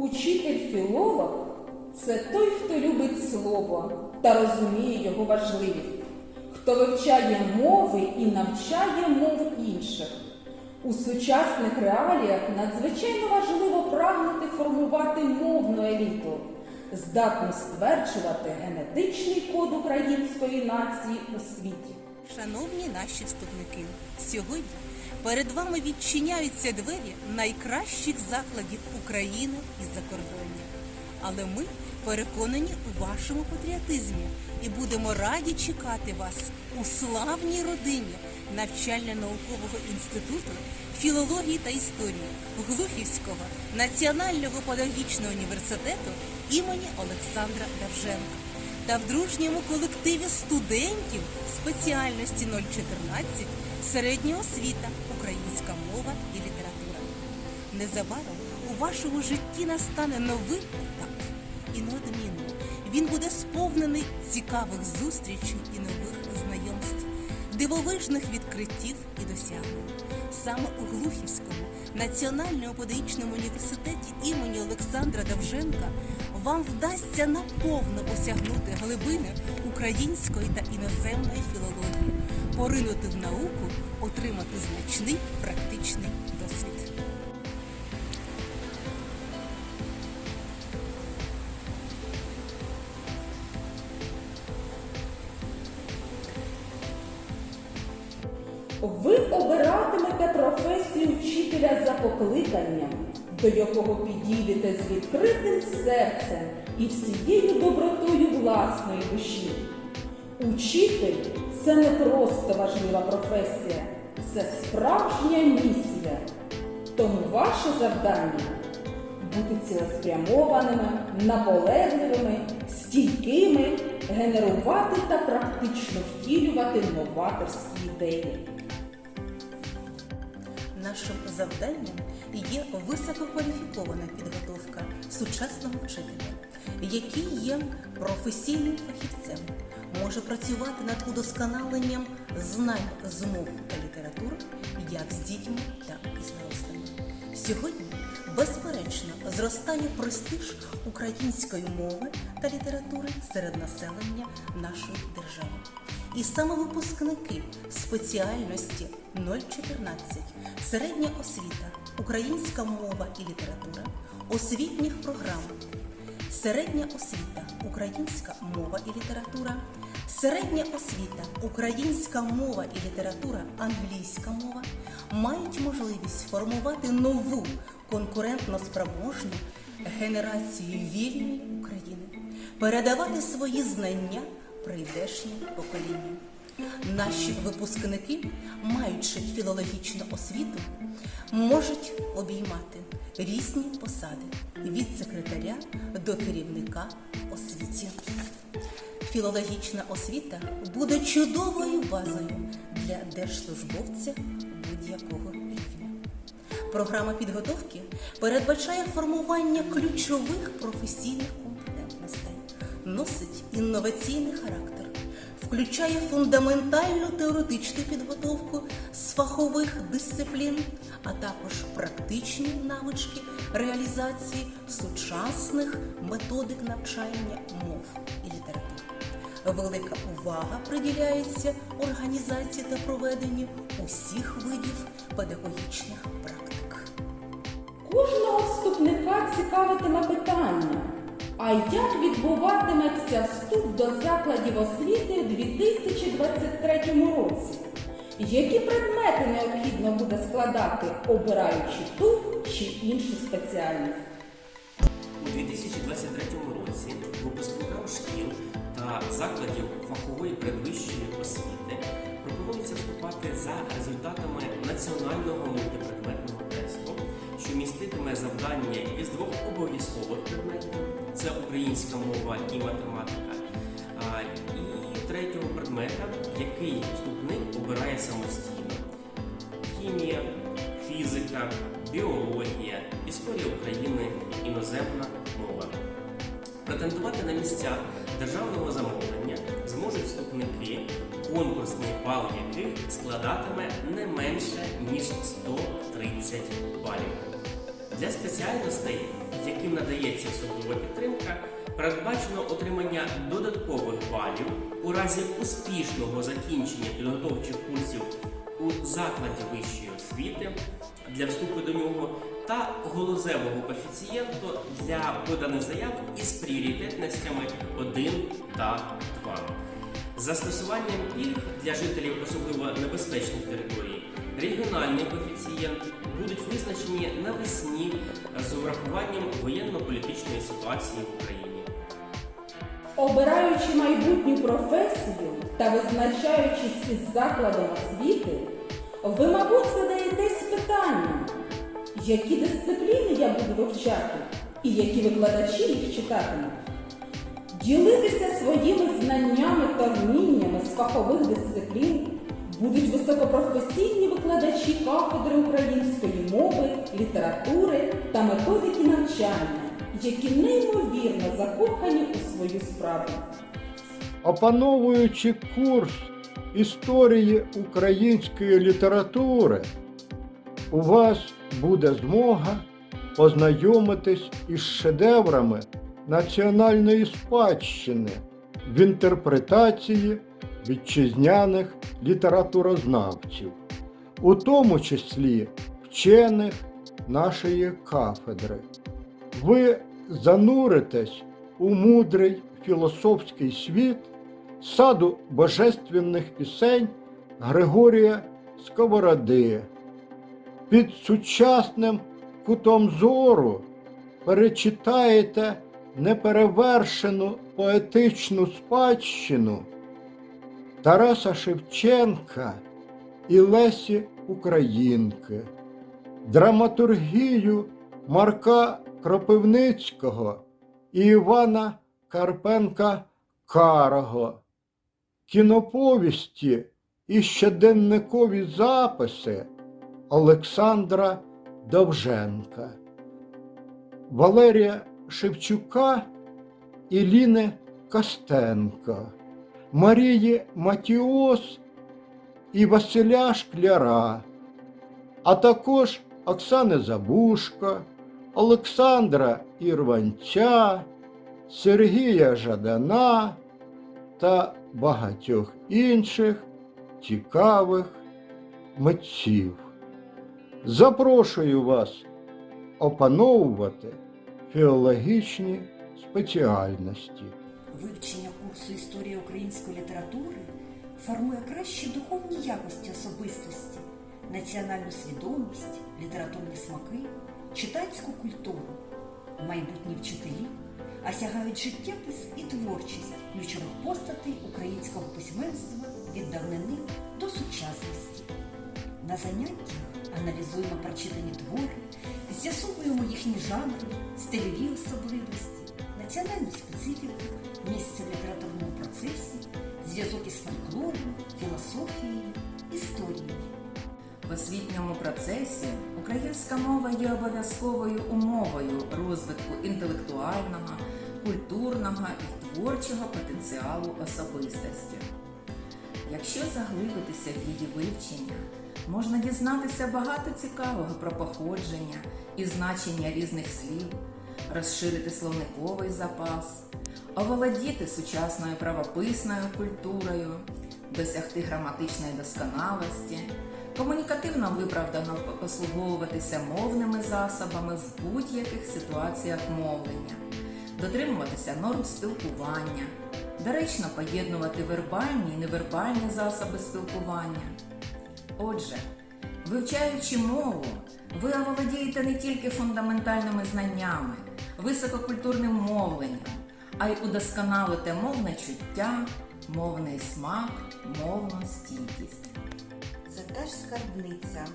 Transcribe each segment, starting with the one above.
Учитель-філолог це той, хто любить слово та розуміє його важливість, хто вивчає мови і навчає мов інших. У сучасних реаліях надзвичайно важливо прагнути формувати мовну еліту, здатну стверджувати генетичний код української нації у світі. Шановні наші вступники, сьогодні перед вами відчиняються двері найкращих закладів України і закордоння. Але ми переконані у вашому патріотизмі і будемо раді чекати вас у славній родині навчально-наукового інституту філології та історії Глухівського національного педагогічного університету імені Олександра Давженка та в дружньому колективі студентів спеціальності 014 середня освіта, Незабаром у вашому житті настане новий етап. І неодмінно він буде сповнений цікавих зустрічей і нових знайомств, дивовижних відкриттів і досягнень. Саме у Глухівському національному педагогічному університеті імені Олександра Давженка вам вдасться наповно осягнути глибини української та іноземної філології, поринути в науку, отримати значний практичний Ви обиратимете професію вчителя за покликанням, до якого підійдете з відкритим серцем і всією добротою власної душі. Учитель це не просто важлива професія, це справжня місія. Тому ваше завдання бути цілеспрямованими, наполегливими, стійкими, генерувати та практично втілювати новаторські ідеї. Нашим завданням є висококваліфікована підготовка сучасного вчителя, який є професійним фахівцем, може працювати над удосконаленням знань з мов та літератур як з дітьми, так і з дорослими. Сьогодні, безперечно, зростає престиж української мови та літератури серед населення нашої держави. І саме випускники спеціальності 014 середня освіта, українська мова і література, освітніх програм, середня освіта, українська мова і література, середня освіта, українська мова і література, англійська мова. Мають можливість формувати нову конкурентно спроможну генерацію вільної України, передавати свої знання прийдешнім поколінням. Наші випускники, маючи філологічну освіту, можуть обіймати різні посади від секретаря до керівника в освіті. Філологічна освіта буде чудовою базою для держслужбовця будь-якого рівня. Програма підготовки передбачає формування ключових професійних носить інноваційний характер, включає фундаментальну теоретичну підготовку з фахових дисциплін, а також практичні навички реалізації сучасних методик навчання мов і літератури. Велика увага приділяється організації та проведенню усіх видів педагогічних практик. Кожного вступника цікавитиме питання. А як відбуватиметься вступ до закладів освіти у 2023 році? Які предмети необхідно буде складати, обираючи ту чи іншу спеціальність? У 2023 році випускникам шкіл та закладів фахової передвищої освіти пропонується вступати за результатами національного мультипредметного тесту, що міститиме завдання із двох обов'язкових предметів це українська мова і математика, і третього предмета, який вступник обирає самостійно хімія, фізика, біологія, історія України, іноземна мова. Претендувати на місця державного замовлення зможуть вступники, конкурсний бал яких складатиме не менше ніж 130 балів. Для спеціальностей яким надається особлива підтримка, передбачено отримання додаткових балів у разі успішного закінчення підготовчих курсів у закладі вищої освіти для вступу до нього та голозевого коефіцієнту для поданих заяв із пріоритетностями 1 та 2. Застосуванням пільг для жителів особливо небезпечних територій регіональний коефіцієнт будуть визначені навесні з урахуванням воєнно-політичної ситуації в Україні. Обираючи майбутню професію та визначаючись із закладом освіти, ви, мабуть, задаєтесь питанням, які дисципліни я буду вивчати і які викладачі їх читатимуть. Ділитися своїми знаннями та вміннями з фахових дисциплін будуть високопрофесійні викладачі кафедри української мови, літератури та методики навчання, які неймовірно закохані у свою справу. Опановуючи курс історії української літератури, у вас буде змога познайомитись із шедеврами національної спадщини в інтерпретації вітчизняних літературознавців, у тому числі вчених нашої кафедри. Ви зануритесь у мудрий філософський світ саду божественних пісень Григорія Сковороди. Під сучасним кутом зору перечитаєте неперевершену поетичну спадщину Тараса Шевченка і Лесі Українки, драматургію Марка Кропивницького і Івана Карпенка Карого, кіноповісті і щоденникові записи Олександра Довженка, Валерія Шевчука і Ліни Костенко, Марії Матіос і Василя Шкляра, а також Оксани Забушко, Олександра Ірванця, Сергія Жадана та багатьох інших цікавих митців. Запрошую вас опановувати філологічні спеціальності. Вивчення курсу історії української літератури формує кращі духовні якості особистості, національну свідомість, літературні смаки, читацьку культуру. Майбутні вчителі осягають життєпис і творчість ключових постатей українського письменства від давнини до сучасності. На заняттях аналізуємо прочитані твори, з'ясовуємо їхні жанри, стильові особливості, національну специфіку, місце в літературному процесі, зв'язок із фольклором, філософією, історією. В освітньому процесі українська мова є обов'язковою умовою розвитку інтелектуального, культурного і творчого потенціалу особистості. Якщо заглибитися в її вивчення, можна дізнатися багато цікавого про походження і значення різних слів, розширити словниковий запас, оволодіти сучасною правописною культурою, досягти граматичної досконалості, комунікативно виправдано послуговуватися мовними засобами в будь-яких ситуаціях мовлення, дотримуватися норм спілкування, доречно поєднувати вербальні і невербальні засоби спілкування. Отже, вивчаючи мову, ви оволодієте не тільки фундаментальними знаннями, висококультурним мовленням, а й удосконалите мовне чуття, мовний смак, мовну стійкість. Це теж скарбниця,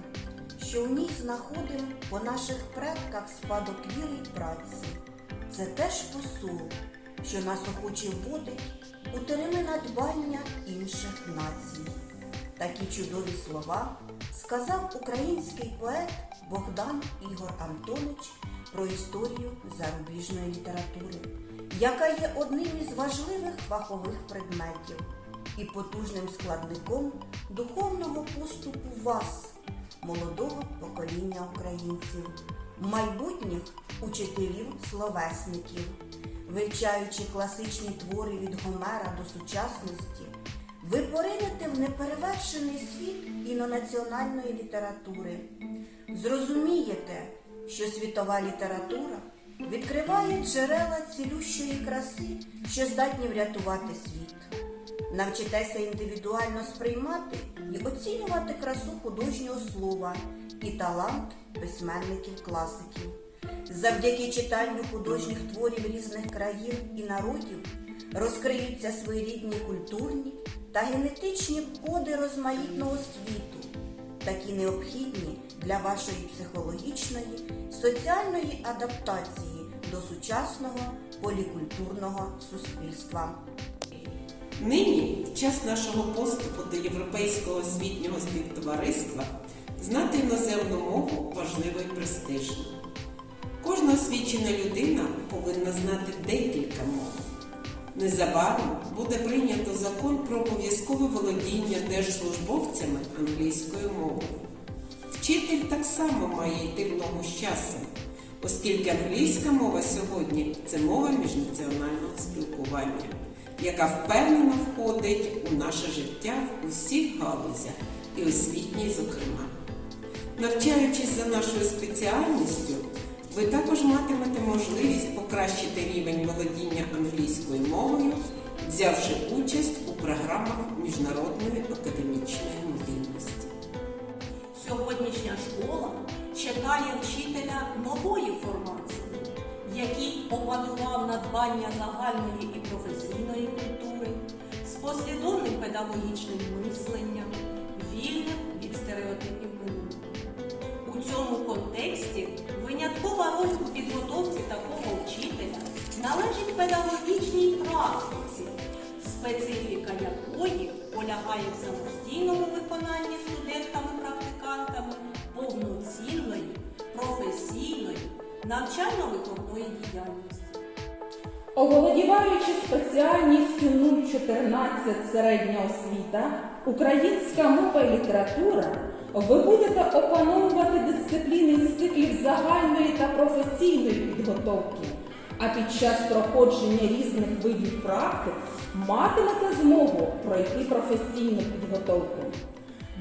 що у ній знаходимо по наших предках спадок віри й праці. Це теж посул, що нас охоче вводить у терени надбання інших націй. Такі чудові слова сказав український поет Богдан Ігор Антонич про історію зарубіжної літератури, яка є одним із важливих фахових предметів і потужним складником духовного поступу вас, молодого покоління українців, майбутніх учителів-словесників. Вивчаючи класичні твори від Гомера до сучасності, ви поринете в неперевершений світ інонаціональної літератури. Зрозумієте, що світова література відкриває джерела цілющої краси, що здатні врятувати світ. Навчитеся індивідуально сприймати і оцінювати красу художнього слова і талант письменників-класиків. Завдяки читанню художніх творів різних країн і народів розкриються своєрідні культурні та генетичні коди розмаїтного світу, такі необхідні для вашої психологічної, соціальної адаптації до сучасного полікультурного суспільства. Нині, в час нашого поступу до Європейського освітнього співтовариства, знати іноземну мову важливо і престижно. Кожна освічена людина повинна знати декілька мов. Незабаром буде прийнято закон про обов'язкове володіння держслужбовцями англійською мовою. Вчитель так само має йти в ногу з часом, оскільки англійська мова сьогодні це мова міжнаціонального спілкування, яка впевнено входить у наше життя в усіх галузях і освітній, зокрема. Навчаючись за нашою спеціальністю, ви також матимете можливість покращити рівень володіння англійською мовою, взявши участь у програмах міжнародної академічної мобільності. Сьогоднішня школа чекає вчителя нової формації, який опанував надбання загальної і професійної культури з послідовним педагогічним мисленням, вільним від стереотипів минулого. У цьому контексті виняткова роль у підготовці такого вчителя належить педагогічній практиці, специфіка якої полягає в самостійному виконанні студентами-практикантами повноцінної, професійної, навчально-виховної діяльності. Оволодіваючи спеціальністю 014 середня освіта, українська мова і література, ви будете опановувати дисципліни з циклів загальної та професійної підготовки, а під час проходження різних видів практик матимете змогу пройти професійну підготовку.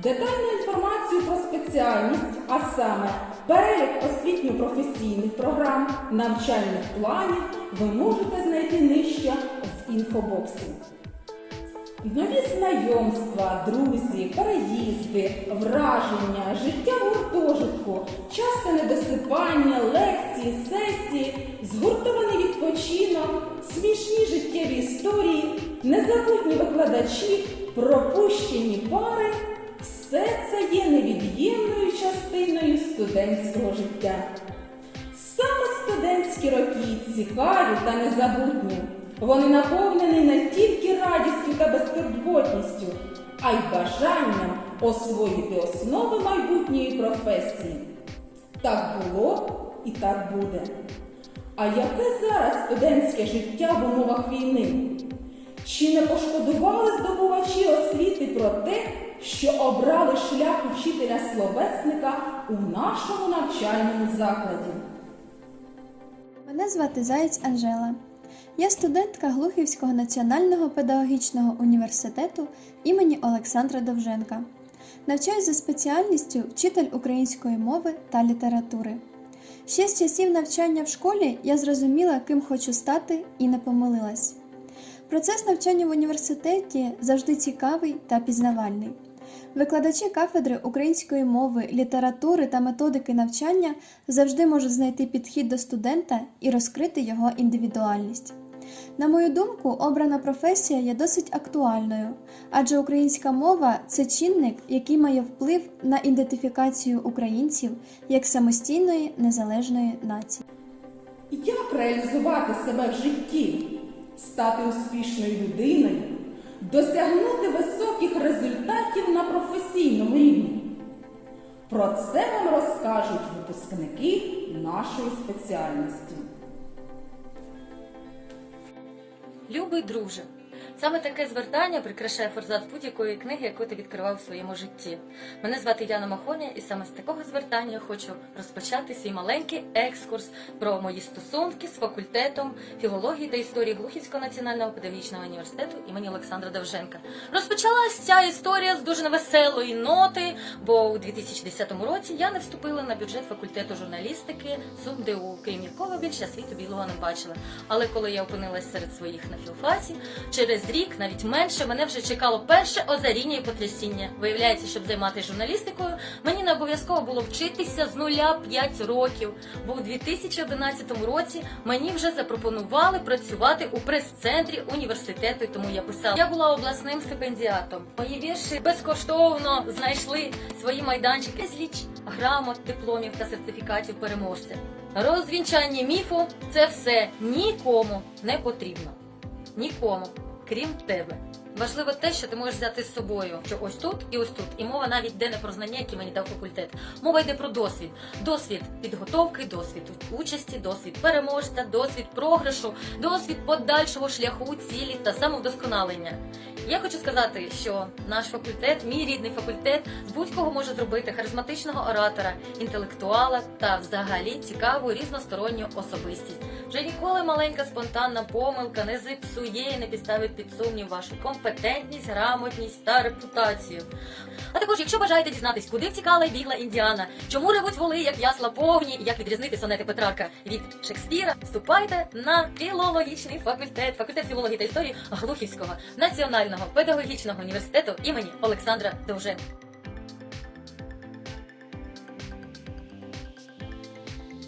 Детальну інформацію про спеціальність, а саме перелік освітньо-професійних програм, навчальних планів, ви можете знайти нижче в інфобоксі. Нові знайомства, друзі, переїзди, враження, життя в гуртожитку, часте недосипання, лекції, сесії, згуртований відпочинок, смішні життєві історії, незабутні викладачі, пропущені пари все це є невід'ємною частиною студентського життя. Саме студентські роки цікаві та незабутні. Вони наповнені не тільки радістю та безтурботністю, а й бажанням освоїти основи майбутньої професії. Так було і так буде. А яке зараз студентське життя в умовах війни? Чи не пошкодували здобувачі освіти про те, що обрали шлях учителя словесника у нашому навчальному закладі? Мене звати Заєць Анжела. Я студентка Глухівського національного педагогічного університету імені Олександра Довженка. Навчаюсь за спеціальністю вчитель української мови та літератури. Ще з часів навчання в школі я зрозуміла, ким хочу стати, і не помилилась. Процес навчання в університеті завжди цікавий та пізнавальний. Викладачі кафедри української мови, літератури та методики навчання завжди можуть знайти підхід до студента і розкрити його індивідуальність. На мою думку, обрана професія є досить актуальною, адже українська мова це чинник, який має вплив на ідентифікацію українців як самостійної незалежної нації. Як реалізувати себе в житті, стати успішною людиною, досягнути високих результатів на професійному рівні? Про це вам розкажуть випускники нашої спеціальності. Любий друже, Саме таке звертання прикрашає форзац будь-якої книги, яку ти відкривав у своєму житті. Мене звати Яна Махоня, і саме з такого звертання я хочу розпочати свій маленький екскурс про мої стосунки з факультетом філології та історії Глухівського національного педагогічного університету імені Олександра Довженка. Розпочалась ця історія з дуже невеселої ноти, бо у 2010 році я не вступила на бюджет факультету журналістики СумДУ, крім якого більше світу білого не бачила. Але коли я опинилась серед своїх на філфаці, через рік, навіть менше, мене вже чекало перше озаріння і потрясіння. Виявляється, щоб займатися журналістикою, мені не обов'язково було вчитися з нуля 5 років. Бо у 2011 році мені вже запропонували працювати у прес-центрі університету, тому я писала. Я була обласним стипендіатом. Мої вірші безкоштовно знайшли свої майданчики з ліч грамот, дипломів та сертифікатів переможця. Розвінчання міфу це все нікому не потрібно. Нікому, крім тебе. Важливо те, що ти можеш взяти з собою, що ось тут і ось тут. І мова навіть йде не про знання, які мені дав факультет. Мова йде про досвід. Досвід підготовки, досвід участі, досвід переможця, досвід програшу, досвід подальшого шляху, цілі та самовдосконалення. Я хочу сказати, що наш факультет, мій рідний факультет, з будь-кого може зробити харизматичного оратора, інтелектуала та взагалі цікаву різносторонню особистість. Вже ніколи маленька спонтанна помилка не зіпсує і не підставить під сумнів вашу компетентність, грамотність та репутацію. А також, якщо бажаєте дізнатись, куди втікала і бігла Індіана, чому ревуть воли, як ясла повні, і як відрізнити сонети Петрарка від Шекспіра, вступайте на філологічний факультет, факультет філології та історії Глухівського національного педагогічного університету імені Олександра Довженка.